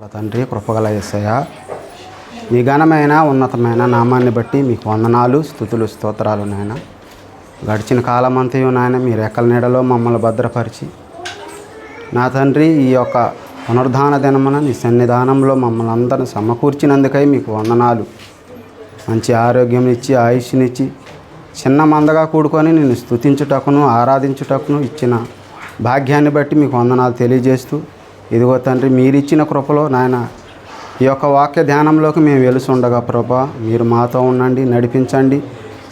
తండ్రి కృపగల యేసయ్య. మీ ఘనమైన ఉన్నతమైన నామాన్ని బట్టి మీకు వందనాలు స్థుతులు స్తోత్రాలు నాయన. గడిచిన కాలమంతయు నాయన మీ రెక్కల నీడలో మమ్మల్ని భద్రపరిచి నా తండ్రి ఈ యొక్క పునరుద్ధాన దినమున నీ సన్నిధానంలో మమ్మల్ని అందరిని సమకూర్చినందుకై మీకు వందనాలు. మంచి ఆరోగ్యం ఇచ్చి ఆయుష్నిచ్చి చిన్న మందగా కూడుకొని నేను స్తుతించుటకును ఆరాధించుటకును ఇచ్చిన భాగ్యాన్ని బట్టి మీకు వందనాలు తెలియజేస్తూ ఇదిగో తండ్రి మీరిచ్చిన కృపలో నాయన ఈ యొక్క వాక్య ధ్యానంలోకి మేము వెలుసుండగా ప్రభా మీరు మాతో ఉండండి నడిపించండి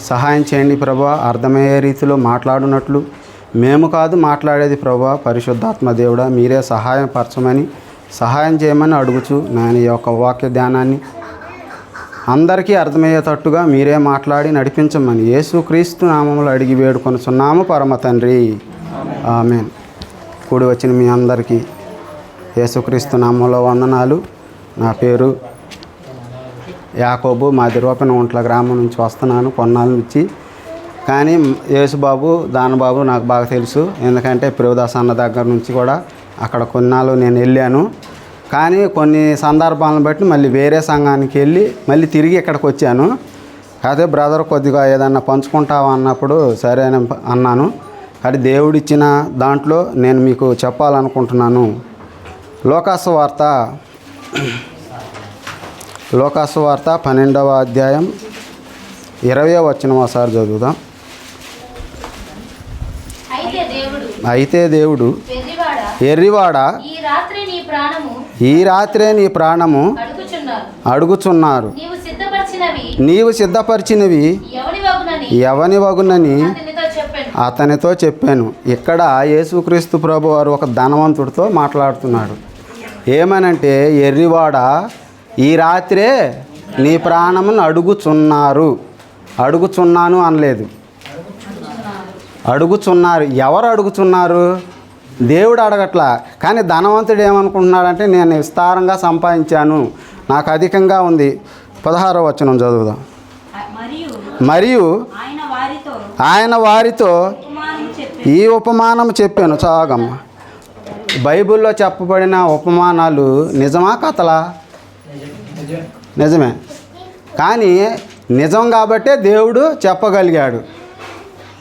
సహాయం చేయండి ప్రభా అర్థమయ్యే రీతిలో మాట్లాడునట్లు. మేము కాదు మాట్లాడేది ప్రభా పరిశుద్ధాత్మ దేవుడా మీరే సహాయం పరచమని సహాయం చేయమని అడుగుచు నేను ఈ యొక్క వాక్య ధ్యానాన్ని. అందరికీ అర్థమయ్యేటట్టుగా మీరే మాట్లాడి నడిపించమని యేసుక్రీస్తు నామములు అడిగి వేడుకొనుచున్నాము పరమ తండ్రి. ఆమె కూడి వచ్చిన మీ అందరికీ యేసుక్రీస్తు నామంలో వందనాలు. నా పేరు యాకోబు. మాది రూపన ఒంట్ల గ్రామం నుంచి వస్తున్నాను కొన్నాళ్ళ నుంచి. కానీ యేసుబాబు దానబాబు నాకు బాగా తెలుసు. ఎందుకంటే ప్రేవదాస్ అన్న దగ్గర నుంచి కూడా అక్కడ కొన్నాళ్ళు నేను వెళ్ళాను. కానీ కొన్ని సందర్భాలను బట్టి మళ్ళీ వేరే సంఘానికి వెళ్ళి మళ్ళీ తిరిగి ఇక్కడికి వచ్చాను. అదే బ్రదర్ కొద్దిగా ఏదన్నా పంచుకుంటావా అన్నప్పుడు సరే అని అన్నాను. అది దేవుడిచ్చిన దాంట్లో నేను మీకు చెప్పాలనుకుంటున్నాను. లోకాసు వార్త లోకాసు వార్త పన్నెండవ అధ్యాయం ఇరవై వచ్చిన ఒకసారి చదువుదాం. అయితే దేవుడు ఎర్రివాడ ఈ రాత్రి నీ ప్రాణము అడుగుచున్నారు. నీవు సిద్ధపరిచినవి నీవు సిద్ధపరిచినవి ఎవని వగునని? అతనితో చెప్పాను. ఇక్కడ యేసుక్రీస్తు ప్రభు వారు ఒక ధనవంతుడితో మాట్లాడుతున్నాడు. ఏమనంటే ఎర్రివాడ ఈ రాత్రే నీ ప్రాణమును అడుగుచున్నారు. అడుగుచున్నాను అనలేదు. అడుగుచున్నారు. ఎవరు అడుగుచున్నారు? దేవుడు అడగట్లా. కానీ ధనవంతుడు ఏమనుకుంటున్నాడంటే నేను విస్తారంగా సంపాదించాను. నాకు అధికంగా ఉంది. పదహారో వచనం చదువుదాం. మరియు ఆయన వారితో ఈ ఉపమానం చెప్పాను. చాగమ్మ బైబిల్లో చెప్పబడిన ఉపమానాలు నిజమా కథలా? నిజమే. కానీ నిజం కాబట్టే దేవుడు చెప్పగలిగాడు.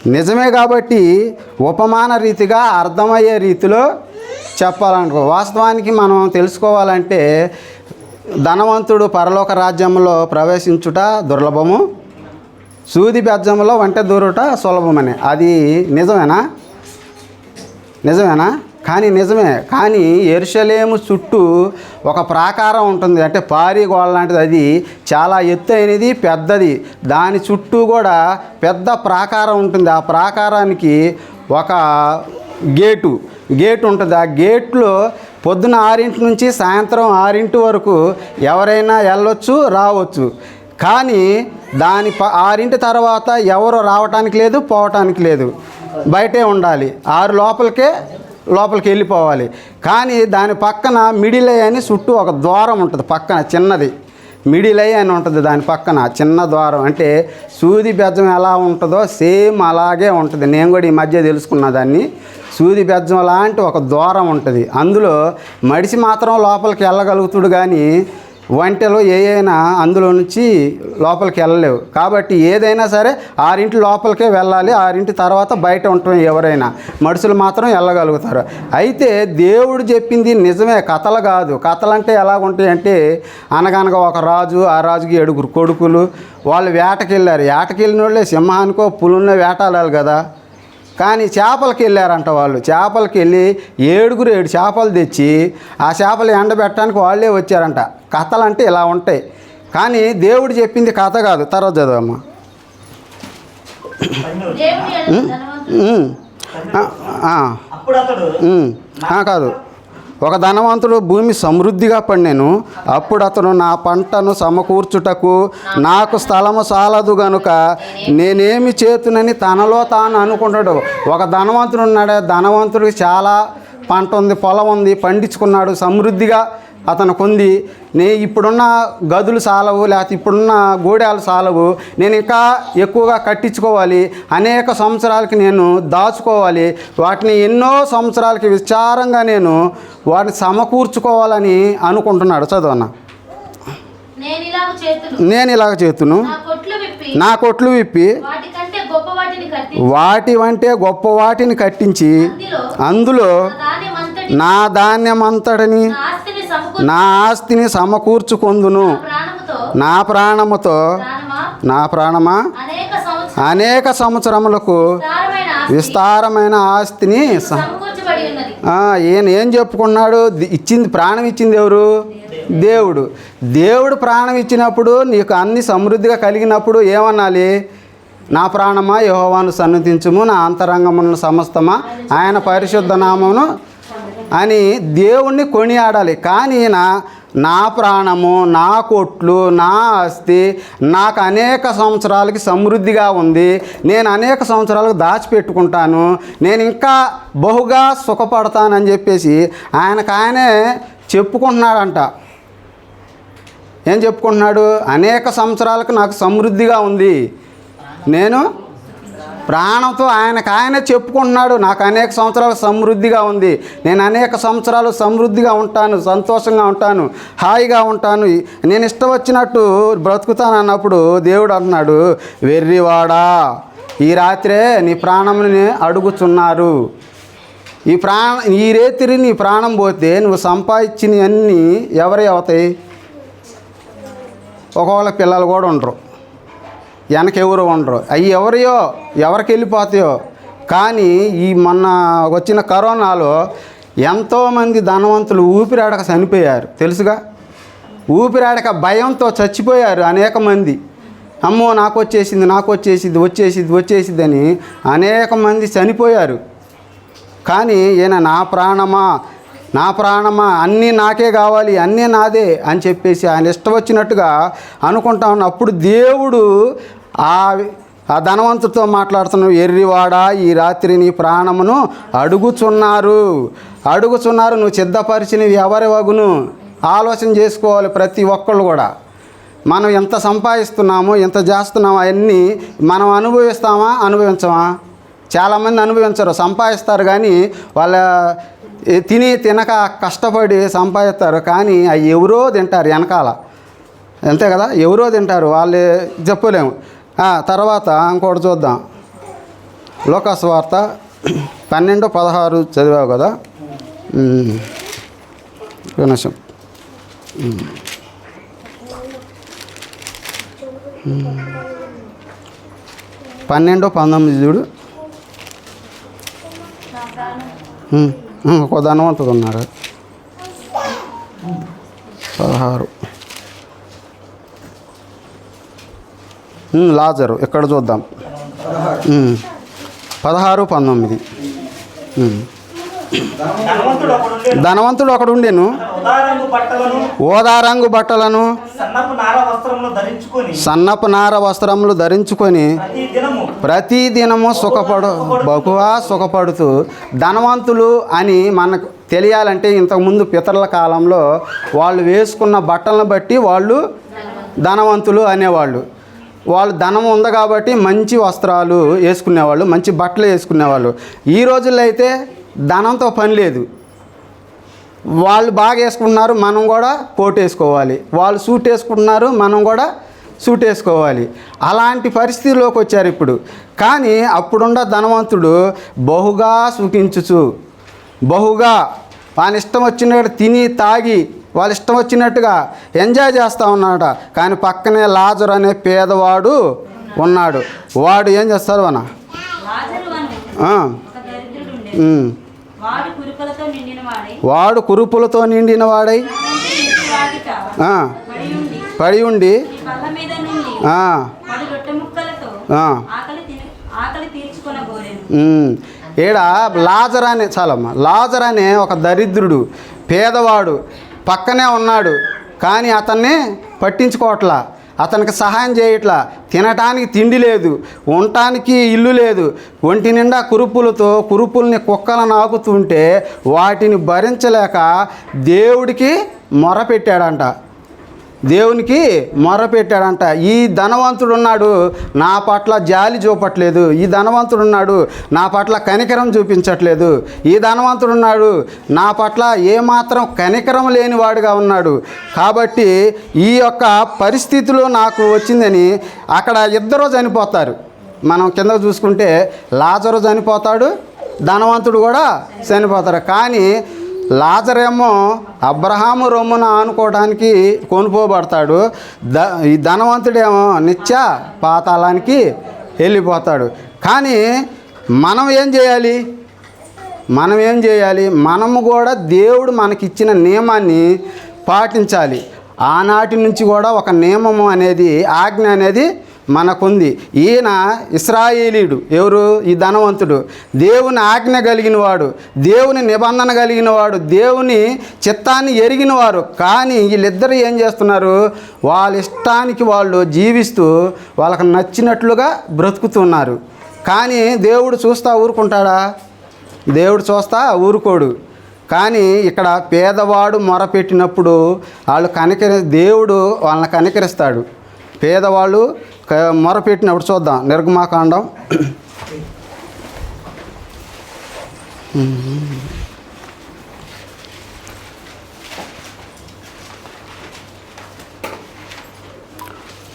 నిజమే కాబట్టి ఉపమాన రీతిగా అర్థమయ్యే రీతిలో చెప్పాలనుకో వాస్తవానికి మనం తెలుసుకోవాలంటే ధనవంతుడు పరలోక రాజ్యంలో ప్రవేశించుట దుర్లభము సూది బెజ్జంలో వంట దూరుట సులభమని. అది నిజమేనా? నిజమేనా? కానీ నిజమే కానీ ఎరుషలేము చుట్టూ ఒక ప్రాకారం ఉంటుంది. అంటే పారి గోడ లాంటిది అది. చాలా ఎత్తైనది పెద్దది. దాని చుట్టూ కూడా పెద్ద ప్రాకారం ఉంటుంది. ఆ ప్రాకారానికి ఒక గేటు గేటు ఉంటుంది. ఆ గేట్లో పొద్దున ఆరింటి నుంచి సాయంత్రం ఆరింటి వరకు ఎవరైనా వెళ్ళొచ్చు రావచ్చు. కానీ దాని ఆరింటి తర్వాత ఎవరు రావటానికి లేదు పోవటానికి లేదు. బయటే ఉండాలి. ఆరు లోపలికే లోపలికి వెళ్ళిపోవాలి. కానీ దాని పక్కన మిడిల్ అయ్యి అని చుట్టూ ఒక ద్వారం ఉంటుంది పక్కన చిన్నది. మిడిల్ అయ్యి అని ఉంటుంది దాని పక్కన చిన్న ద్వారం. అంటే సూది బెజ్జం ఎలా ఉంటుందో సేమ్ అలాగే ఉంటుంది. నేను కూడా ఈ మధ్య తెలుసుకున్న దాన్ని. సూది బెజ్జం లాంటి ఒక ద్వారం ఉంటుంది. అందులో మడిసి మాత్రం లోపలికి వెళ్ళగలుగుతుడు కానీ వంటలు ఏ అయినా అందులో నుంచి లోపలికి వెళ్ళలేవు. కాబట్టి ఏదైనా సరే ఆరింటి లోపలికే వెళ్ళాలి ఆరింటి తర్వాత బయట ఉంటాం ఎవరైనా. మనుషులు మాత్రం వెళ్ళగలుగుతారు. అయితే దేవుడు చెప్పింది నిజమే కథలు కాదు. కథలు అంటే ఎలా ఉంటాయంటే అనగనగా ఒక రాజు ఆ రాజుకి ఏడుగురు కొడుకులు వాళ్ళు వేటకి వెళ్ళారు వేటకి వెళ్ళిన వాళ్ళే సింహానికో పులున్నో వేటాడాలి కదా. కానీ చేపలకి వెళ్ళారంట వాళ్ళు. చేపలకి వెళ్ళి ఏడుగురు ఏడు చేపలు తెచ్చి ఆ చేపలు ఎండబెట్టడానికి వాళ్ళే వచ్చారంట. కథలు అంటే ఇలా ఉంటాయి. కానీ దేవుడు చెప్పింది కథ కాదు. తర్వాత చదవమ్మా. కాదు. ఒక ధనవంతుడు భూమి సమృద్ధిగా పండాను. అప్పుడు అతను నా పంటను సమకూర్చుటకు నాకు స్థలము సాలదు గనుక నేనేమి చేతునని తనలో తాను అనుకుంటాడు. ఒక ధనవంతుడు ఉన్నాడు. ధనవంతుడికి చాలా పంట ఉంది పొలం ఉంది పండించుకున్నాడు. సమృద్ధిగా అతనికి ఉంది నే ఇప్పుడున్న గదులు సాలవు లేకపోతే ఇప్పుడున్న గోడాలు సాలవు నేను ఇంకా ఎక్కువగా కట్టించుకోవాలి. అనేక సంవత్సరాలకి నేను దాచుకోవాలి. వాటిని ఎన్నో సంవత్సరాలకి విచారంగా నేను వాటిని సమకూర్చుకోవాలని అనుకుంటున్నాడు. చదవన్న. నేను ఇలాగ చేతును. నా కొట్లు విప్పి వాటి వంటే గొప్ప వాటిని కట్టించి అందులో నా ధాన్యమంతటిని నా ఆస్తిని సమకూర్చుకొందును. నా ప్రాణముతో. ప్రాణమా? నా ప్రాణమా? అనేక సంవత్సరములకు విస్తారమైన ఆస్తి. విస్తారమైన ఆస్తిని ఈయన ఏం చెప్పుకున్నాడు? ఇచ్చింది ప్రాణం ఇచ్చింది ఎవరు? దేవుడు. దేవుడు. ప్రాణం ఇచ్చినప్పుడు నీకు అన్ని సమృద్ధిగా కలిగినప్పుడు ఏమనాలి? నా ప్రాణమా? యహోవాను సన్నతించుము నా అంతరంగమును సమస్తమా? ఆయన పరిశుద్ధ నామమును అని దేవుణ్ణి కొనియాడాలి. కానీ నా నా ప్రాణము నా కొట్లు నా ఆస్తి నాకు అనేక సంవత్సరాలకి సమృద్ధిగా ఉంది. నేను అనేక సంవత్సరాలకు దాచిపెట్టుకుంటాను. నేను ఇంకా బహుగా సుఖపడతానని చెప్పేసి ఆయనకు ఆయనే చెప్పుకుంటున్నాడంట. ఏం చెప్పుకుంటున్నాడు? అనేక సంవత్సరాలకు నాకు సమృద్ధిగా ఉంది. నేను ప్రాణంతో ఆయనకు ఆయనే చెప్పుకుంటున్నాడు. నాకు అనేక సంవత్సరాలు సమృద్ధిగా ఉంది. నేను అనేక సంవత్సరాలు సమృద్ధిగా ఉంటాను సంతోషంగా ఉంటాను హాయిగా ఉంటాను. నేను ఇష్టం వచ్చినట్టు బ్రతుకుతాను అన్నప్పుడు దేవుడు అంటున్నాడు వెర్రివాడా ఈ రాత్రే నీ ప్రాణంని అడుగుచున్నారు. ఈ ప్రాణ ఈ రేతిరి నీ ప్రాణం పోతే నువ్వు సంపాదించినవన్నీ ఎవరి అవుతాయి? ఒకవేళ పిల్లలు కూడా ఉండరు. వెనకెవరు ఉండరు. అవి ఎవరియో ఎవరికి వెళ్ళిపోతాయో. కానీ ఈ మొన్న వచ్చిన కరోనాలో ఎంతోమంది ధనవంతులు ఊపిరాడక చనిపోయారు. తెలుసుగా? ఊపిరాడక భయంతో చచ్చిపోయారు అనేక మంది. అమ్మో నాకు వచ్చేసింది నాకు వచ్చేసింది వచ్చేసింది వచ్చేసింది అని అనేక మంది చనిపోయారు. కానీ ఈయన నా ప్రాణమా నా ప్రాణమా అన్నీ నాకే కావాలి అన్నీ నాదే అని చెప్పేసి ఆయన ఇష్టం వచ్చినట్టుగా అనుకుంటా ఉన్న అప్పుడు దేవుడు ఆ ఆ ధనవంతుడితో మాట్లాడుతున్న ఎర్రివాడ ఈ రాత్రి నీ ప్రాణమును అడుగుచున్నారు. అడుగుచున్నారు నువ్వు సిద్ధపరిచినవి ఎవరి వగును ఆలోచన చేసుకోవాలి ప్రతి ఒక్కళ్ళు కూడా. మనం ఎంత సంపాదిస్తున్నామో ఎంత చేస్తున్నామో అవన్నీ మనం అనుభవిస్తామా అనుభవించమా? చాలామంది అనుభవించరు సంపాదిస్తారు కానీ వాళ్ళ తిని తినక కష్టపడి సంపాదిస్తారు కానీ అవి ఎవరో తింటారు వెనకాల. అంతే కదా? ఎవరో తింటారు వాళ్ళే చెప్పలేము. తర్వాత ఇంకోటి చూద్దాం. లోకాస్ వార్త పన్నెండు పదహారు చదివావు కదా? ఉమ్. నిమిషం. పన్నెండు పంతొమ్మిది చూడు. ఒక ధనవంతుడు ఉన్నారు పదహారు. లాజరు ఇక్కడ చూద్దాం? పదహారు పంతొమ్మిది. ధనవంతుడు ఒకడు ఉండేను. ఓదారంగు బట్టలను రంగు బట్టలను సన్నపు నార వస్త్రములు ధరించుకొని ప్రతి దినము సుఖపడు బహువా సుఖపడుతూ ధనవంతులు అని మనకు తెలియాలంటే ఇంతకుముందు పితరుల కాలంలో వాళ్ళు వేసుకున్న బట్టలను బట్టి వాళ్ళు ధనవంతులు అనేవాళ్ళు. వాళ్ళు ధనం ఉంది కాబట్టి మంచి వస్త్రాలు వేసుకునేవాళ్ళు మంచి బట్టలు వేసుకునేవాళ్ళు. ఈ రోజుల్లో అయితే ధనంతో పని లేదు. వాళ్ళు బాగా వేసుకుంటున్నారు మనం కూడా కోట్ వేసుకోవాలి. వాళ్ళు సూట్ వేసుకుంటున్నారు మనం కూడా సూట్ వేసుకోవాలి. అలాంటి పరిస్థితిలోకి వచ్చారు ఇప్పుడు. కానీ అప్పుడున్న ధనవంతుడు బహుగా సుఖించుచు బహుగా వాని ఇష్టం వచ్చినట్టు తిని తాగి వాళ్ళ ఇష్టం వచ్చినట్టుగా ఎంజాయ్ చేస్తూ ఉన్నాడు కానీ పక్కనే లాజర్ అనే పేదవాడు ఉన్నాడు. వాడు ఏం చేస్తాడు అన్న. వాడు కురుపులతో నిండిన వాడై. పడి ఉండి. ఈడ లాజర్ అనే చాలమ్మా. లాజర్ అనే ఒక దరిద్రుడు పేదవాడు పక్కనే ఉన్నాడు కానీ అతన్ని పట్టించుకోవట్లా. అతనికి సహాయం చేయట్లా. తినటానికి తిండి లేదు ఉండటానికి ఇల్లు లేదు. ఒంటి నిండా కురుపులతో కురుపుల్ని కుక్కలు నాకుతుంటే వాటిని భరించలేక దేవుడికి మొర పెట్టాడంట. దేవునికి మొరపెట్టాడంట. ఈ ధనవంతుడు ఉన్నాడు నా పట్ల జాలి చూపట్లేదు. ఈ ధనవంతుడు ఉన్నాడు నా పట్ల కనికరం చూపించట్లేదు. ఈ ధనవంతుడు ఉన్నాడు నా పట్ల ఏమాత్రం కనికరం లేనివాడుగా ఉన్నాడు. కాబట్టి ఈ యొక్క పరిస్థితులు నాకు వచ్చిందని అక్కడ ఇద్దరు చనిపోతారు. మనం కింద చూసుకుంటే లాజరు చనిపోతాడు ధనవంతుడు కూడా చనిపోతారు కానీ లాజరేమో అబ్రహాము రొమ్మున ఆనుకోవడానికి కొనుపోబడతాడు ద ఈ ధనవంతుడేమో నిత్య పాతాళానికి వెళ్ళిపోతాడు. కానీ మనం ఏం చేయాలి? మనం ఏం చేయాలి? మనము కూడా దేవుడు మనకిచ్చిన నియమాన్ని పాటించాలి. ఆనాటి నుంచి కూడా ఒక నియమము అనేది ఆజ్ఞ అనేది మనకుంది. ఈయన ఇస్రాయేలీడు. ఎవరు? ఈ ధనవంతుడు. దేవుని ఆజ్ఞ కలిగిన వాడు దేవుని నిబంధన కలిగిన వాడు దేవుని చిత్తాన్ని ఎరిగిన వారు కానీ వీళ్ళిద్దరూ ఏం చేస్తున్నారు? వాళ్ళ ఇష్టానికి వాళ్ళు జీవిస్తూ వాళ్ళకి నచ్చినట్లుగా బ్రతుకుతున్నారు. కానీ దేవుడు చూస్తా ఊరుకుంటాడా? దేవుడు చూస్తా ఊరుకోడు. కానీ ఇక్కడ పేదవాడు మొరపెట్టినప్పుడు వాళ్ళు కనికరి దేవుడు వాళ్ళని కనికరిస్తాడు. పేదవాళ్ళు మొరపెట్టినప్పుడు చూద్దాం. నిర్గమాకాండం.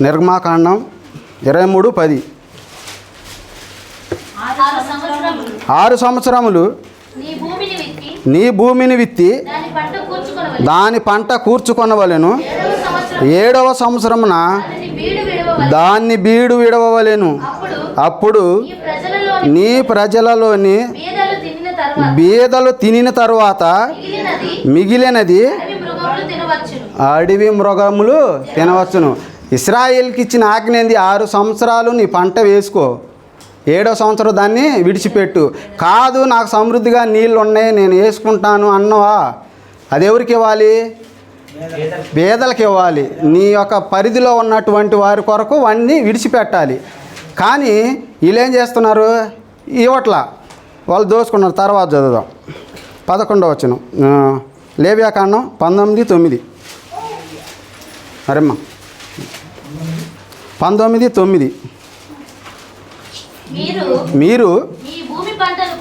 నిర్గమాకాండం ఇరవై మూడు పది. ఆరు సంవత్సరములు. నీ భూమిని విత్తి దాని పంట కూర్చుకొనవలెను. ఏడవ సంవత్సరమున దాన్ని బీడు విడవలేను అప్పుడు నీ ప్రజలలోని బీదలు తినిన తర్వాత తరువాత మిగిలినది అడవి మృగములు తినవచ్చును. ఇస్రాయిల్కి ఇచ్చిన ఆజ్ఞ ఏంది? ఆరు సంవత్సరాలు నీ పంట వేసుకో. ఏడో సంవత్సరం దాన్ని విడిచిపెట్టు. కాదు నాకు సమృద్ధిగా నీళ్ళు ఉన్నాయి నేను వేసుకుంటాను అన్నవా? అది ఎవరికి ఇవ్వాలి? పేదలకు ఇవ్వాలి. నీ యొక్క పరిధిలో ఉన్నటువంటి వారి కొరకు వాడిని విడిచిపెట్టాలి. కానీ వీళ్ళేం చేస్తున్నారు? ఇవ్వట్లా. వాళ్ళు దోచుకున్నారు. తర్వాత చదువుదాం. పదకొండవ వచ్చును లేవ్యాకాండం పంతొమ్మిది తొమ్మిది. మరమ్మ పంతొమ్మిది తొమ్మిది. మీరు మీరు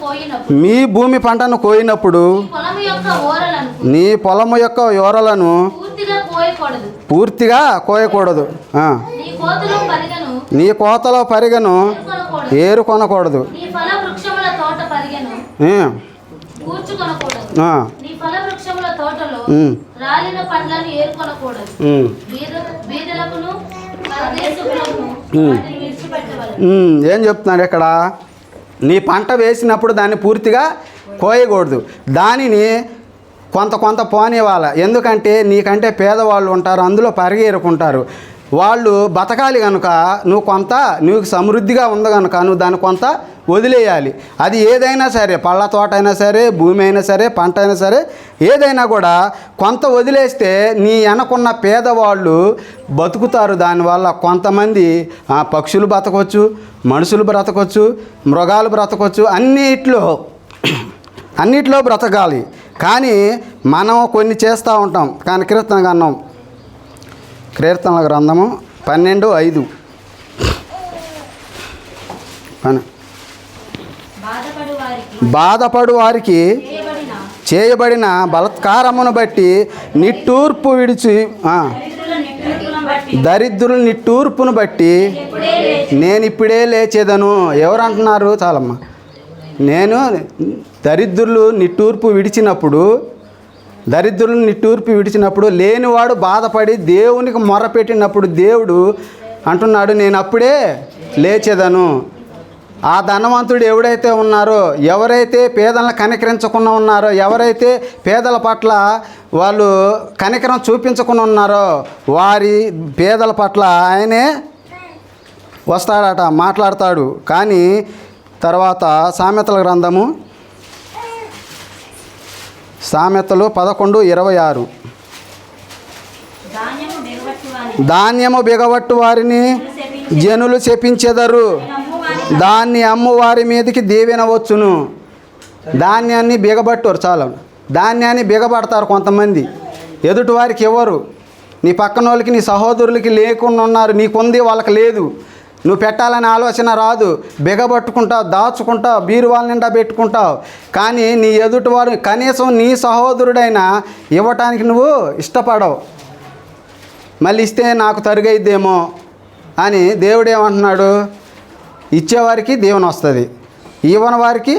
మీ భూమి పంటను కోయినప్పుడు మీ భూమి పంటను కోయినప్పుడు ఈ పొలం యొక్క ఓరలను నీ పొలము యొక్క యోరలను పూర్తిగా కోయకూడదు. పూర్తిగా కోయకూడదు. ఆ. నీ కోతలో పరిగను. నీ కోతలో పరిగను. ఏరుకొనకూడదు. ఏరు కొనకూడదు నీ ఫల వృక్షముల తోట పరిగను. ఏ, కూర్చుకొనకూడదు. ఆ, నీ ఫల వృక్షముల తోటలో ఉమ్, రాలిన పండ్లను ఏరుకొనకూడదు. ఉమ్, బీద బీదలకును పరదేశులకు వాటిని విడిచిపెట్టవలెను. ఉమ్, ఏం చెప్తున్నాడు ఇక్కడ? నీ పంట వేసినప్పుడు దాన్ని పూర్తిగా కోయకూడదు. దానిని కొంత కొంత పోనివ్వాలి. ఎందుకంటే నీకంటే పేదవాళ్ళు ఉంటారు అందులో పరిగేరుకుంటారు. వాళ్ళు బతకాలి కనుక నువ్వు కొంత నువ్వు సమృద్ధిగా ఉంది కనుక నువ్వు దాన్ని కొంత వదిలేయాలి. అది ఏదైనా సరే పళ్ళ తోట అయినా సరే భూమి అయినా సరే పంట అయినా సరే ఏదైనా కూడా కొంత వదిలేస్తే నీ వెనకున్న పేదవాళ్ళు బతుకుతారు. దానివల్ల కొంతమంది పక్షులు బ్రతకొచ్చు మనుషులు బ్రతకొచ్చు మృగాలు బ్రతకొచ్చు అన్నిట్లో అన్నిట్లో బ్రతకాలి. కానీ మనం కొన్ని చేస్తూ ఉంటాం. కానీ కీర్తన అన్నాం కీర్తనల గ్రంథము పన్నెండు ఐదు. బాధపడు వారికి చేయబడిన బలత్కారమును బట్టి నిట్టూర్పు విడిచి దరిద్రుల నిట్టూర్పును బట్టి నేను ఇప్పుడే లేచేదను. ఎవరు అంటున్నారు చాలమ్మ. నేను దరిద్రులు నిట్టూర్పు విడిచినప్పుడు దరిద్రులను నిట్టూర్పి విడిచినప్పుడు లేనివాడు బాధపడి దేవునికి మొరపెట్టినప్పుడు దేవుడు అంటున్నాడు నేను అప్పుడే లేచేదను. ఆ ధనవంతుడు ఎవడైతే ఉన్నారో ఎవరైతే పేదలను కనికరించకుండా ఉన్నారో ఎవరైతే పేదల పట్ల వాళ్ళు కనికరం చూపించకుండా ఉన్నారో వారి పేదల పట్ల ఆయనే వస్తాడట మాట్లాడతాడు. కానీ తర్వాత సామెతల గ్రంథము సామెతలు పదకొండు ఇరవై ఆరు. ధాన్యము బిగబట్టు వారిని జనులు చెప్పించెదరు దాన్ని అమ్ము వారి మీదకి దీవెనవచ్చును. ధాన్యాన్ని బిగబట్టారు చాలా. ధాన్యాన్ని బిగబడతారు కొంతమంది. ఎదుటి వారికి ఇవ్వరు నీ పక్కన వాళ్ళకి నీ సహోదరులకి లేకుండా ఉన్నారు. నీకుంది వాళ్ళకి లేదు. నువ్వు పెట్టాలనే ఆలోచన రాదు. బిగబట్టుకుంటావు దాచుకుంటావు బీరువాల నిండా పెట్టుకుంటావు. కానీ నీ ఎదుటివారు కనీసం నీ సహోదరుడైనా ఇవ్వటానికి నువ్వు ఇష్టపడవు. మళ్ళీ ఇస్తే నాకు తరుగైద్దేమో అని దేవుడు ఏమంటున్నాడు ఇచ్చేవారికి దేవుని వస్తుంది ఇవ్వని వారికి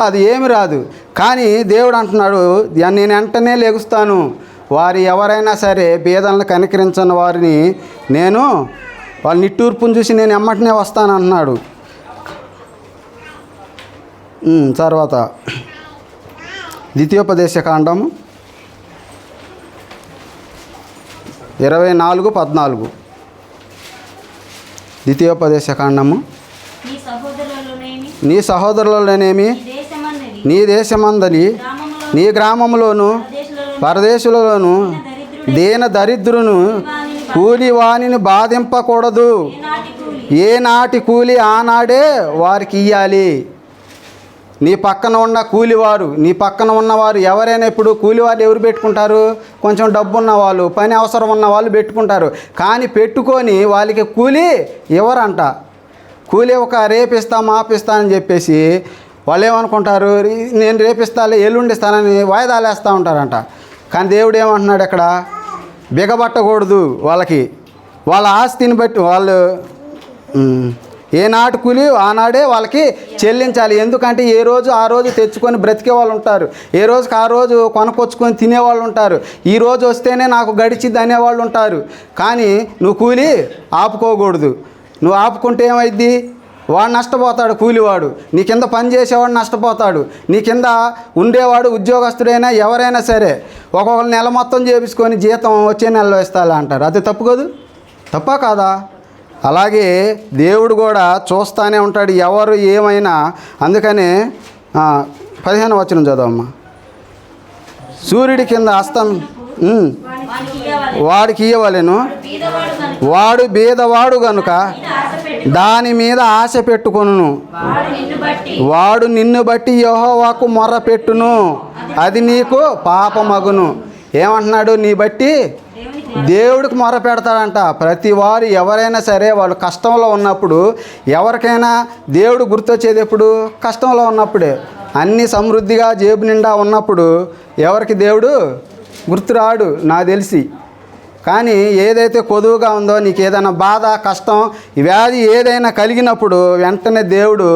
రాదు ఏమి రాదు. కానీ దేవుడు అంటున్నాడు నేను వెంటనే లెగుస్తాను. వారు ఎవరైనా సరే బీదలను కనికరించని వారిని నేను వాళ్ళ నిట్టూర్పును చూసి నేను ఎమ్మటనే ఉమ్, తర్వాత ద్వితీయోపదేశ కాండము ఇరవై నాలుగు పద్నాలుగు. ద్వితీయోపదేశ కాండము నీ సహోదరులలోనేమి? నీ సహోదరులనేమి నీ దేశమందని నీ గ్రామంలోను ప్రదేశంలో పరదేశులలోను. దీన దరిద్రును కూలివాణిని బాధింపకూడదు. ఏనాటి కూలి ఆనాడే వారికి ఇయ్యాలి నీ పక్కన ఉన్న కూలివారు నీ పక్కన ఉన్నవారు ఎవరైనా ఇప్పుడు కూలివారు ఎవరు పెట్టుకుంటారు? కొంచెం డబ్బు ఉన్నవాళ్ళు పని అవసరం ఉన్న వాళ్ళు పెట్టుకుంటారు. కానీ పెట్టుకొని వాళ్ళకి కూలి ఇవ్వరంట. కూలి ఒక రేపిస్తా మాపిస్తా అని చెప్పేసి వాళ్ళు ఏమనుకుంటారు? నేను రేపిస్తాలే ఎల్లుండిస్తానని వాయిదాలు వేస్తూ ఉంటారంట. కానీ దేవుడు ఏమంటున్నాడు ఇక్కడ బిగబట్టకూడదు వాళ్ళకి. వాళ్ళ ఆస్తిని బట్టి వాళ్ళు ఏనాటి కూలి ఆనాడే వాళ్ళకి చెల్లించాలి. ఎందుకంటే ఏ రోజు ఆ రోజు తెచ్చుకొని బ్రతికే వాళ్ళు ఉంటారు. ఏ రోజుకి ఆ రోజు కొనకొచ్చుకొని తినేవాళ్ళు ఉంటారు. ఈ రోజు వస్తేనే నాకు గడిచిద్ది అనేవాళ్ళు ఉంటారు. కానీ నువ్వు కూలి ఆపుకోకూడదు. నువ్వు ఆపుకుంటే ఏమైద్ది? వాడు నష్టపోతాడు కూలివాడు. నీ కింద పని చేసేవాడు నష్టపోతాడు. నీ కింద ఉండేవాడు ఉద్యోగస్తుడైనా ఎవరైనా సరే ఒక్కొక్కరు నెల మొత్తం చేపించుకొని జీతం వచ్చే నెలలో ఇస్తాలే అంటారు. అది తప్పు కదూ? తప్పా కాదా? అలాగే దేవుడు కూడా చూస్తానే ఉంటాడు ఎవరు ఏమైనా. అందుకనే పదిహేను వచనం చదవమ్మా. సూర్యుడి కింద అస్తం వాడికి కనుక. వాడు బీదవాడు గనుక దాని మీద ఆశ పెట్టుకొనును. వాడు నిన్ను బట్టి యహోవాకు మొర్ర పెట్టును. అది నీకు పాపమగును. ఏమంటున్నాడు? నీ బట్టి దేవుడికి మొర పెడతాడంట. ప్రతి వారు ఎవరైనా సరే వాళ్ళు కష్టంలో ఉన్నప్పుడు ఎవరికైనా దేవుడు గుర్తొచ్చేది ఎప్పుడు? కష్టంలో ఉన్నప్పుడే. అన్ని సమృద్ధిగా జేబు నిండా ఉన్నప్పుడు ఎవరికి దేవుడు గుర్తురాడు? నాకు తెలిసి. కానీ ఏదైతే కొదువుగా ఉందో నీకు ఏదైనా బాధ కష్టం వ్యాధి ఏదైనా కలిగినప్పుడు వెంటనే దేవుడు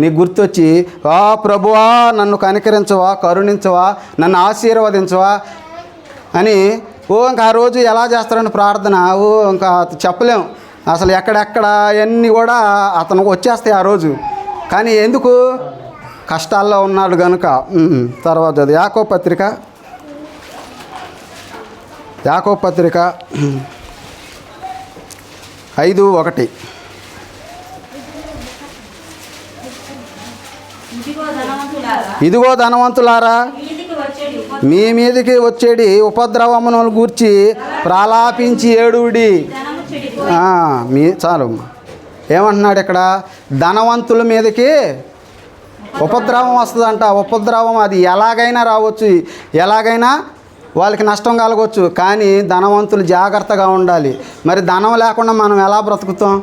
నీకు గుర్తొచ్చి ఆ ప్రభువా నన్ను కనికరించవా కరుణించవా నన్ను ఆశీర్వదించవా? అని ఓ ఇంకా ఆ రోజు ఎలా చేస్తారని ప్రార్థన? ఓ ఇంకా చెప్పలేం. అసలు ఎక్కడెక్కడ అవన్నీ కూడా అతను వచ్చేస్తాయి ఆ రోజు. కానీ ఎందుకు? కష్టాల్లో ఉన్నాడు కనుక తర్వాత అది యాకో పత్రిక యాకో పత్రిక ఐదు ఒకటి. ఇదిగో ధనవంతులారా. మీ మీదకి వచ్చేటి ఉపద్రవమును గూర్చి ప్రలాపించి ఏడుడి. మీ చాలు. ఏమంటున్నాడు ఇక్కడ? ధనవంతుల మీదకి ఉపద్రవం వస్తుందంట. ఉపద్రవం అది ఎలాగైనా రావచ్చు. ఎలాగైనా వాళ్ళకి నష్టం కలగవచ్చు కానీ ధనవంతులు జాగ్రత్తగా ఉండాలి. మరి ధనం లేకుండా మనం ఎలా బ్రతుకుతాం?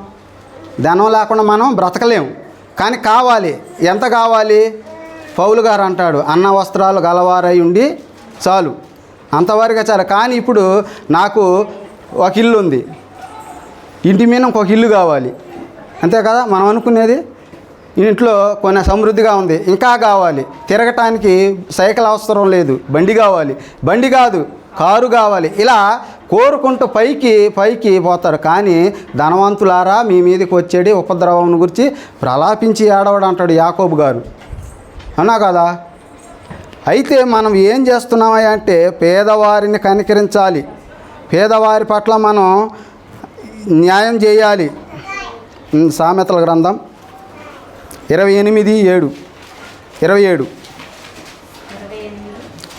ధనం లేకుండా మనం బ్రతకలేం కానీ కావాలి. ఎంత కావాలి? పౌలు గారు అంటాడు అన్న వస్త్రాలు గలవారై ఉండి చాలు. అంతవరకు చాలు. కానీ ఇప్పుడు నాకు ఒక ఇల్లు ఉంది ఇంటి మీద ఇంకొక ఇల్లు కావాలి. అంతే కదా? మనం అనుకునేది? ఇంట్లో కొన్ని సమృద్ధిగా ఉంది. ఇంకా కావాలి. తిరగటానికి సైకిల్ అవసరం లేదు. బండి కావాలి. బండి కాదు కారు కావాలి. ఇలా కోరుకుంటూ పైకి పైకి పోతారు. కానీ ధనవంతులారా మీ మీదకి వచ్చేది ఉపద్రవం గురించి ప్రలాపించి ఏడవడం అంటాడు యాకోబు గారు. అన్నా కదా? అయితే మనం ఏం చేస్తున్నామా అంటే పేదవారిని కనికరించాలి. పేదవారి పట్ల మనం న్యాయం చేయాలి. సామెతల గ్రంథం. ఇరవై ఎనిమిది ఏడు. ఇరవై ఏడు.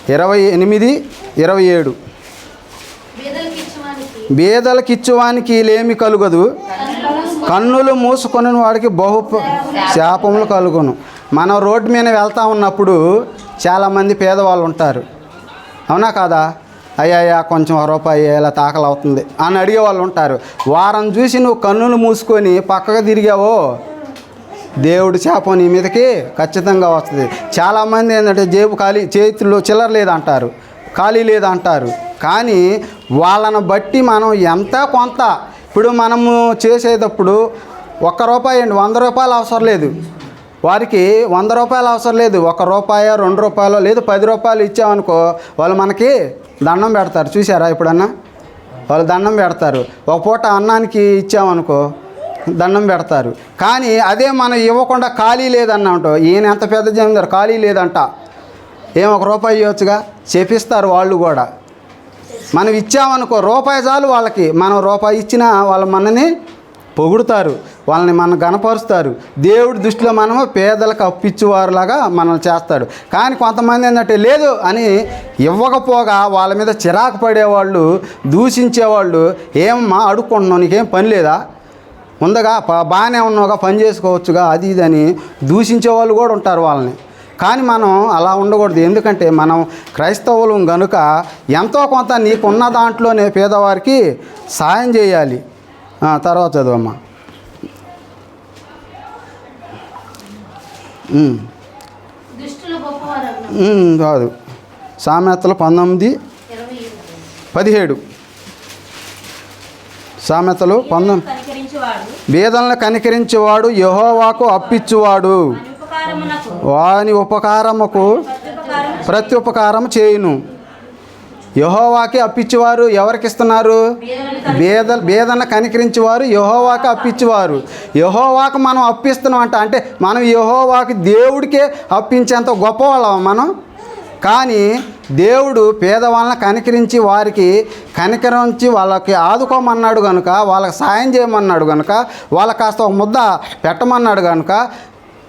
ఇరవై ఎనిమిది ఇరవై ఏడు. బీదలకు ఇచ్చేవానికి బీదలకు ఇచ్చువానికి లేమి కలుగదు. కన్నులు మూసుకొని వాడికి బహు శాపములు కలుగును. మనం రోడ్డు మీద వెళ్తా ఉన్నప్పుడు చాలామంది పేదవాళ్ళు ఉంటారు. అవునా కాదా? అయ్యా కొంచెం రూపాయి ఇలా తాకలు అవుతుంది అని అడిగే వాళ్ళు ఉంటారు. వారం చూసి నువ్వు కన్నులు మూసుకొని పక్కకు తిరిగావో దేవుడి శాపం నీ మీదకి ఖచ్చితంగా వస్తుంది. చాలామంది ఏంటంటే జేబు ఖాళీ చేతుల్లో చిల్లర లేదంటారు ఖాళీ లేదంటారు. కానీ వాళ్ళను బట్టి మనం ఎంత కొంత ఇప్పుడు మనము చేసేటప్పుడు ఒక్క రూపాయి అండి వంద రూపాయలు అవసరం లేదు. వారికి వంద రూపాయలు అవసరం లేదు. ఒక రూపాయ రెండు రూపాయలు లేదు పది రూపాయలు ఇచ్చామనుకో వాళ్ళు మనకి దండం పెడతారు. చూసారా ఇప్పుడన్నా? వాళ్ళు దండం పెడతారు. ఒక పూట అన్నానికి ఇచ్చామనుకో దండం పెడతారు. కానీ అదే మనం ఇవ్వకుండా ఖాళీ లేదన్నట్టు ఈయన ఎంత పెద్ద జమీందారు ఖాళీ లేదంట. ఏం ఒక రూపాయి ఇవ్వచ్చుగా? చెప్పిస్తారు వాళ్ళు కూడా. మనం ఇచ్చామనుకో రూపాయి చాలు వాళ్ళకి. మనం రూపాయి ఇచ్చినా వాళ్ళు మనని పొగుడుతారు. వాళ్ళని మనం గనపరుస్తారు దేవుడి దృష్టిలో మనము పేదలకు అప్పిచ్చేవారులాగా మనల్ని చేస్తాడు. కానీ కొంతమంది ఏంటంటే లేదు అని ఇవ్వకపోగా వాళ్ళ మీద చిరాకు పడేవాళ్ళు దూషించేవాళ్ళు ఏమమ్మా అడుక్కుంటున్నావు? నీకేం పని లేదా? ఉందగా ప- బాగానే ఉన్నావుగా పని చేసుకోవచ్చుగా అది ఇది అని దూషించే వాళ్ళు కూడా ఉంటారు వాళ్ళని. కానీ మనం అలా ఉండకూడదు. ఎందుకంటే మనం క్రైస్తవులం గనుక ఎంతో కొంత నీకున్న దాంట్లోనే పేదవారికి సాయం చేయాలి. తర్వాత చదువమ్మా. కాదు. సామెతలు పంతొమ్మిది. పదిహేడు. సామెతలు పంతొమ్మిది వేదనలు కనికరించేవాడు యహోవాకు అప్పిచ్చువాడు. వాని ఉపకారముకు ప్రతి ఉపకారం చేయును. యహోవాకి అప్పిచ్చేవారు ఎవరికి ఇస్తున్నారు వేద వేదన కనికరించేవారు యహోవాకి అప్పిచ్చేవారు. యహోవాకు మనం అప్పిస్తున్నాం అంట. అంటే మనం యహోవాకి దేవుడికే అప్పించేంత గొప్పవాళ్ళం మనం? కానీ దేవుడు పేదవాళ్ళని కనికరించి వారికి కనికరించి వాళ్ళకి ఆదుకోమన్నాడు కనుక వాళ్ళకి సాయం చేయమన్నాడు కనుక వాళ్ళకి కాస్త ఒక ముద్ద పెట్టమన్నాడు కనుక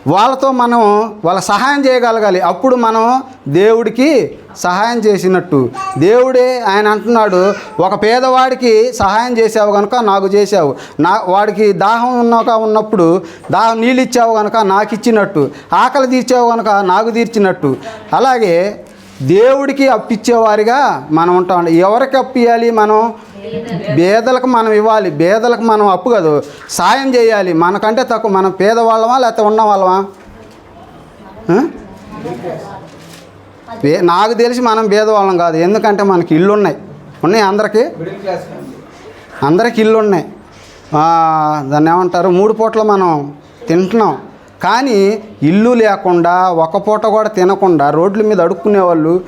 వాళ్ళతో మనం వాళ్ళ సహాయం చేయగలగాలి. అప్పుడు మనం దేవుడికి సహాయం చేసినట్టు. దేవుడే ఆయన అంటున్నాడు ఒక పేదవాడికి సహాయం చేసావు కనుక నాకు చేసావు నా వాడికి దాహం ఉన్నాక ఉన్నప్పుడు దాహం నీళ్ళు ఇచ్చావు కనుక నాకు ఇచ్చినట్టు. ఆకలి తీర్చావు కనుక నాకు తీర్చినట్టు. అలాగే దేవుడికి అప్పిచ్చేవారిగా మనం ఉంటాం. ఎవరికి అప్పియాలి మనం? పేదలకు మనం ఇవ్వాలి. పేదలకు మనం అప్పు కాదు. సాయం చేయాలి. మనకంటే తక్కువ. మనం పేదవాళ్ళమా లేకపోతే ఉన్నవాళ్ళమా? నాకు తెలిసి మనం పేదవాళ్ళం కాదు. ఎందుకంటే మనకి ఇల్లు ఉన్నాయి ఉన్నాయి అందరికీ? అందరికి ఇల్లు ఉన్నాయి దాన్ని ఏమంటారు మూడు పూటలు మనం తింటున్నాం. కానీ ఇల్లు లేకుండా ఒక పూట కూడా తినకుండా రోడ్ల మీద అడుక్కునే వాళ్ళు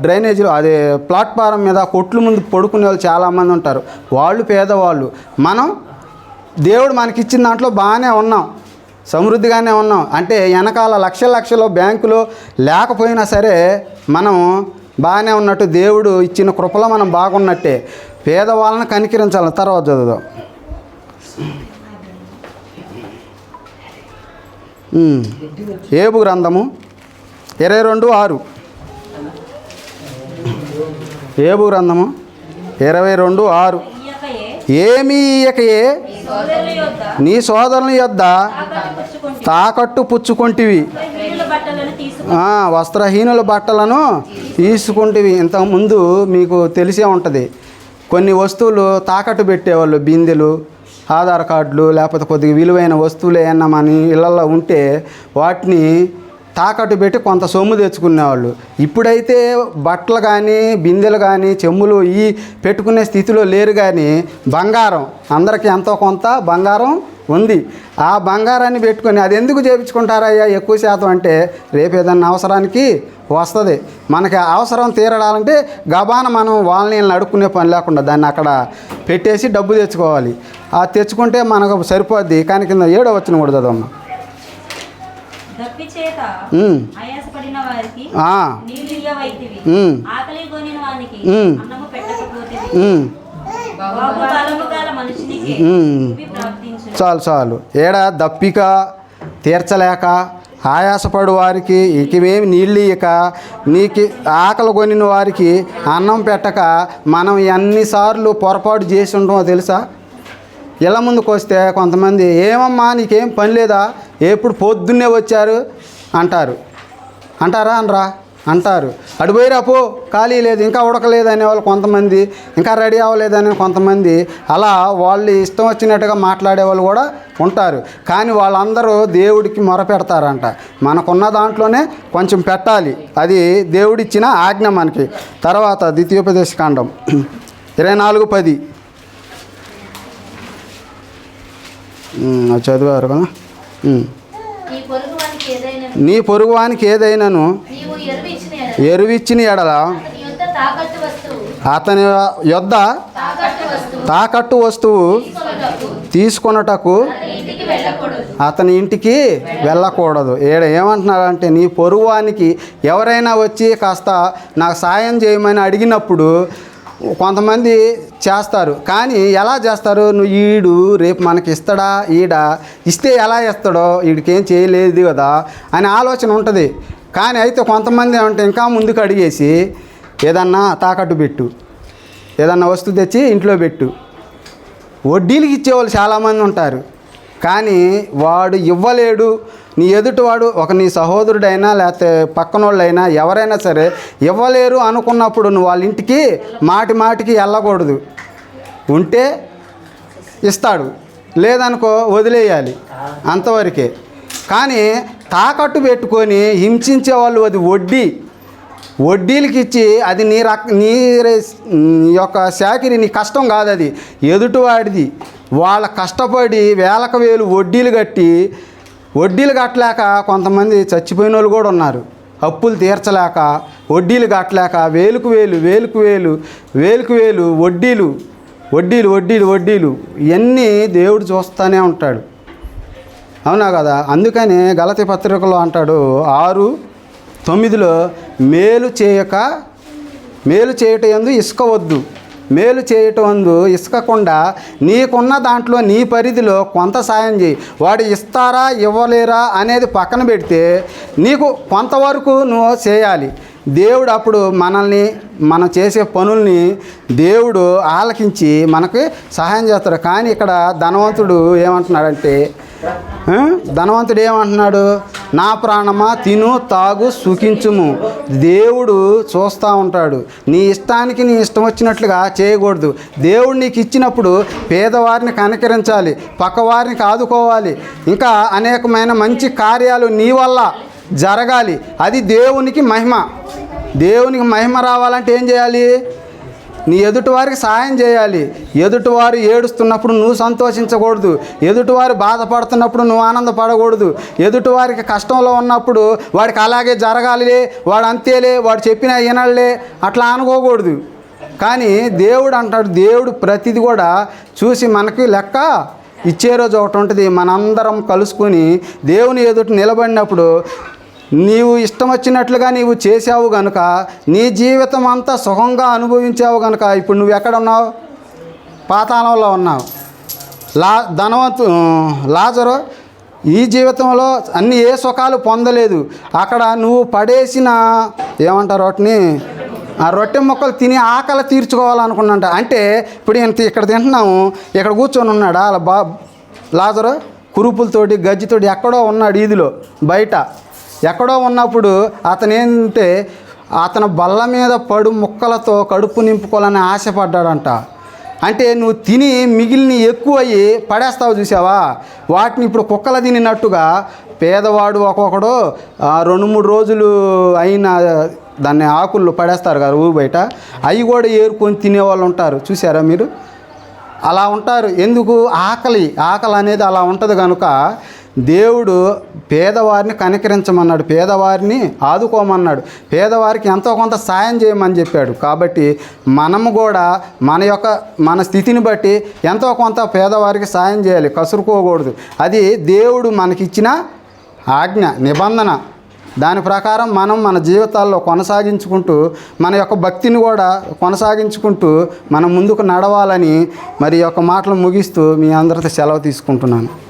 డ్రైనేజీలు అదే ప్లాట్ఫారం మీద కొట్ల ముందు పడుకునే వాళ్ళు చాలామంది ఉంటారు. వాళ్ళు పేదవాళ్ళు. మనం దేవుడు మనకిచ్చిన దాంట్లో బాగానే ఉన్నాం. సమృద్ధిగానే ఉన్నాం. అంటే వెనకాల లక్షల లక్షలు బ్యాంకులో లేకపోయినా సరే మనం బాగానే ఉన్నట్టు దేవుడు ఇచ్చిన కృపలో మనం బాగున్నట్టే. పేదవాళ్ళని కనికరించాలి. తర్వాత చదువుదాం. ఏబు గ్రంథము ఇరవై రెండు ఆరు. ఏబు గ్రంథము ఇరవై రెండు ఆరు. ఏమీ ఇయకయే సోదరుల నీ సోదరుని యొద్ద తాకట్టు పుచ్చుకుంటివి. వస్త్రహీనుల బట్టలను తీసుకుంటివి ఇంతకుముందు మీకు తెలిసే ఉంటుంది. కొన్ని వస్తువులు తాకట్టు పెట్టేవాళ్ళు బిందెలు ఆధార్ కార్డులు లేకపోతే కొద్దిగా విలువైన వస్తువులు ఏమన్నా మన ఇళ్ళల్లో ఉంటే వాటిని తాకట్టు పెట్టి కొంత సొమ్ము తెచ్చుకునేవాళ్ళు. ఇప్పుడైతే బట్టలు కానీ బిందెలు కానీ చెమ్ములు ఈ పెట్టుకునే స్థితిలో లేరు కానీ బంగారం. అందరికీ ఎంతో కొంత బంగారం ఉంది. ఆ బంగారాన్ని పెట్టుకొని అది ఎందుకు చేయించుకుంటారయ్యా ఎక్కువ శాతం అంటే రేపు ఏదన్నా అవసరానికి వస్తుంది. మనకి అవసరం తీరడాలంటే గబాన మనం వాళ్ళని నడుక్కునే అడుక్కునే పని లేకుండా దాన్ని అక్కడ పెట్టేసి డబ్బు తెచ్చుకోవాలి. తెచ్చుకుంటే మనకు సరిపోద్ది. కానీ కింద ఏడో వచ్చిన కూడా చదవమ్మా చాలు చాలు. ఏడ దప్పిక తీర్చలేక ఆయాసపడు వారికి ఇకవేమి నీళ్ళు ఇక నీకు ఆకలి కొనిన వారికి అన్నం పెట్టక మనం ఎన్నిసార్లు పొరపాటు చేసి ఉంటామో తెలుసా? ఇళ్ళ ముందుకు వస్తే కొంతమంది ఏమమ్మా నీకేం పని లేదా? ఎప్పుడు పొద్దున్నే వచ్చారు? అంటారు. అంటారా అనరా? అంటారు. అటు పో. ఖాళీ లేదు ఇంకా ఉడకలేదు అనేవాళ్ళు కొంతమంది ఇంకా రెడీ అవ్వలేదని కొంతమంది అలా వాళ్ళు ఇష్టం వచ్చినట్టుగా మాట్లాడే వాళ్ళు కూడా ఉంటారు. కానీ వాళ్ళందరూ దేవుడికి మొరపెడతారంట. మనకున్న దాంట్లోనే కొంచెం పెట్టాలి. అది దేవుడిచ్చిన ఆజ్ఞ మనకి. తర్వాత ద్వితీయోపదేశ కాండం. ఇరవై నాలుగు పది ఉమ్, అది చదివారు కదా. నీ పొరుగు వానికి పొరుగువానికి ఏదైనాను? ఎరువిచ్చిన ఎడల. అతని యొద్ద తాకట్టు వస్తువు. తీసుకొనుటకు. తీసుకొనుటకు అతని ఇంటికి వెళ్ళకూడదు. అతని ఇంటికి వెళ్ళకూడదు. ఏడ ఏమంటున్నారంటే నీ పొరుగువానికి ఎవరైనా వచ్చి కాస్త నాకు సాయం చేయమని అడిగినప్పుడు కొంతమంది చేస్తారు. కానీ ఎలా చేస్తారు? నువ్వు ఈడు రేపు మనకి ఇస్తాడా? ఈడ? ఇస్తే ఎలా ఇస్తాడో? వీడికేం చేయలేదు కదా? అనే ఆలోచన ఉంటుంది. కానీ అయితే కొంతమంది ఏమంటే ఇంకా ముందుకు అడిగేసి ఏదన్నా తాకట్టు పెట్టు. ఏదన్నా వస్తువు తెచ్చి ఇంట్లో పెట్టు. వడ్డీలకి ఇచ్చేవాళ్ళు చాలామంది ఉంటారు. కానీ వాడు ఇవ్వలేడు. నీ ఎదుటివాడు ఒక నీ సహోదరుడైనా లేకపోతే పక్కనోళ్ళైనా ఎవరైనా సరే ఇవ్వలేరు అనుకున్నప్పుడు నువ్వు వాళ్ళ ఇంటికి మాటి మాటికి వెళ్ళకూడదు. ఉంటే ఇస్తాడు. లేదనుకో వదిలేయాలి అంతవరకే. కానీ తాకట్టు పెట్టుకొని హింసించే వాళ్ళు అది వడ్డీ. వడ్డీలకి ఇచ్చి అది నీ రక్ నీ యొక్క శాఖరి నీ కష్టం కాదు అది ఎదుటివాడిది. వాళ్ళ కష్టపడి వేలకు వేలు వడ్డీలు కట్టి వడ్డీలు కట్టలేక కొంతమంది చచ్చిపోయిన వాళ్ళు కూడా ఉన్నారు. అప్పులు తీర్చలేక వడ్డీలు కట్టలేక వేలుకు వేలు వేలుకు వేలు వేలుకు వేలు వడ్డీలు వడ్డీలు వడ్డీలు వడ్డీలు ఇవన్నీ దేవుడు చూస్తూనే ఉంటాడు. అవునా కదా? అందుకని గలతి పత్రికలో అంటాడు ఆరు తొమ్మిదిలో మేలు చేయక మేలు చేయట ఎందు ఇసుక వద్దు. మేలు చేయటం అందు ఇసుకకుండా నీకున్న దాంట్లో నీ పరిధిలో కొంత సాయం చేయి. వాడు ఇస్తారా ఇవ్వలేరా అనేది పక్కన పెడితే నీకు కొంతవరకు నువ్వు చేయాలి. దేవుడు అప్పుడు మనల్ని మనం చేసే పనుల్ని దేవుడు ఆలకించి మనకి సహాయం చేస్తాడు. కానీ ఇక్కడ ధనవంతుడు ఏమంటున్నాడంటే ధనవంతుడు ఏమంటున్నాడు? నా ప్రాణమా? తిను తాగు సుఖించుము. దేవుడు చూస్తూ ఉంటాడు. నీ ఇష్టానికి నీ ఇష్టం వచ్చినట్లుగా చేయకూడదు. దేవుడు నీకు ఇచ్చినప్పుడు పేదవారిని కనకరించాలి పక్కవారిని ఆదుకోవాలి ఇంకా అనేకమైన మంచి కార్యాలు నీ వల్ల జరగాలి. అది దేవునికి మహిమ. దేవునికి మహిమ రావాలంటే ఏం చేయాలి? నీ ఎదుటివారికి సాయం చేయాలి. ఎదుటివారు ఏడుస్తున్నప్పుడు నువ్వు సంతోషించకూడదు. ఎదుటివారు బాధపడుతున్నప్పుడు నువ్వు ఆనందపడకూడదు. ఎదుటివారికి కష్టంలో ఉన్నప్పుడు వాడికి అలాగే జరగాలిలే వాడు అంతేలే వాడు చెప్పిన వినాలే అట్లా అనుకోకూడదు. కానీ దేవుడు అంటాడు దేవుడు ప్రతిది కూడా చూసి మనకి లెక్క ఇచ్చే రోజు ఒకటి ఉంటుంది. మనందరం కలుసుకొని దేవుని ఎదుట నిలబడినప్పుడు నీవు ఇష్టం వచ్చినట్లుగా నీవు చేసావు గనుక నీ జీవితం అంతా సుఖంగా అనుభవించావు గనుక ఇప్పుడు నువ్వు ఎక్కడ ఉన్నావు పాతాళంలో ఉన్నావు. లా ధనవంతు లాజరు ఈ జీవితంలో అన్ని ఏ సుఖాలు పొందలేదు. అక్కడ నువ్వు పడేసిన ఏమంటారు వాటిని? ఆ రొట్టె ముక్కలు తిని ఆకలి తీర్చుకోవాలనుకున్నంట. అంటే ఇప్పుడు ఇంత ఇక్కడ తింటున్నాము ఇక్కడ కూర్చొని ఉన్నాడా? అలా బా లాజరు కురుపులతోటి గజ్జితోటి ఎక్కడో ఉన్నాడు ఈదిలో బయట. ఎక్కడో ఉన్నప్పుడు అతనేంటే అతను బల్ల మీద పడు ముక్కలతో కడుపు నింపుకోవాలని ఆశపడ్డాడంట. అంటే నువ్వు తిని మిగిలిన ఎక్కువ అయ్యి పడేస్తావు చూసావా? వాటిని ఇప్పుడు కుక్కలు తినినట్టుగా పేదవాడు ఒక్కొక్కడు రెండు మూడు రోజులు అయిన దాన్ని ఆకుల్లో పడేస్తారు కదా ఊరు బయట. అవి కూడా ఏరుకొని తినేవాళ్ళు ఉంటారు. చూసారా మీరు? అలా ఉంటారు. ఎందుకు? ఆకలి. ఆకలి అనేది అలా ఉంటుంది కనుక దేవుడు పేదవారిని కనికరించమన్నాడు పేదవారిని ఆదుకోమన్నాడు పేదవారికి ఎంతో కొంత సాయం చేయమని చెప్పాడు. కాబట్టి మనము కూడా మన యొక్క మన స్థితిని బట్టి ఎంతో కొంత పేదవారికి సాయం చేయాలి కసురుకోకూడదు. అది దేవుడు మనకిచ్చిన ఆజ్ఞ నిబంధన. దాని ప్రకారం మనం మన జీవితాల్లో కొనసాగించుకుంటూ మన యొక్క భక్తిని కూడా కొనసాగించుకుంటూ మనం ముందుకు నడవాలని మరి యొక్క మాటలు ముగిస్తూ మీ అందరితో సెలవు తీసుకుంటున్నాను.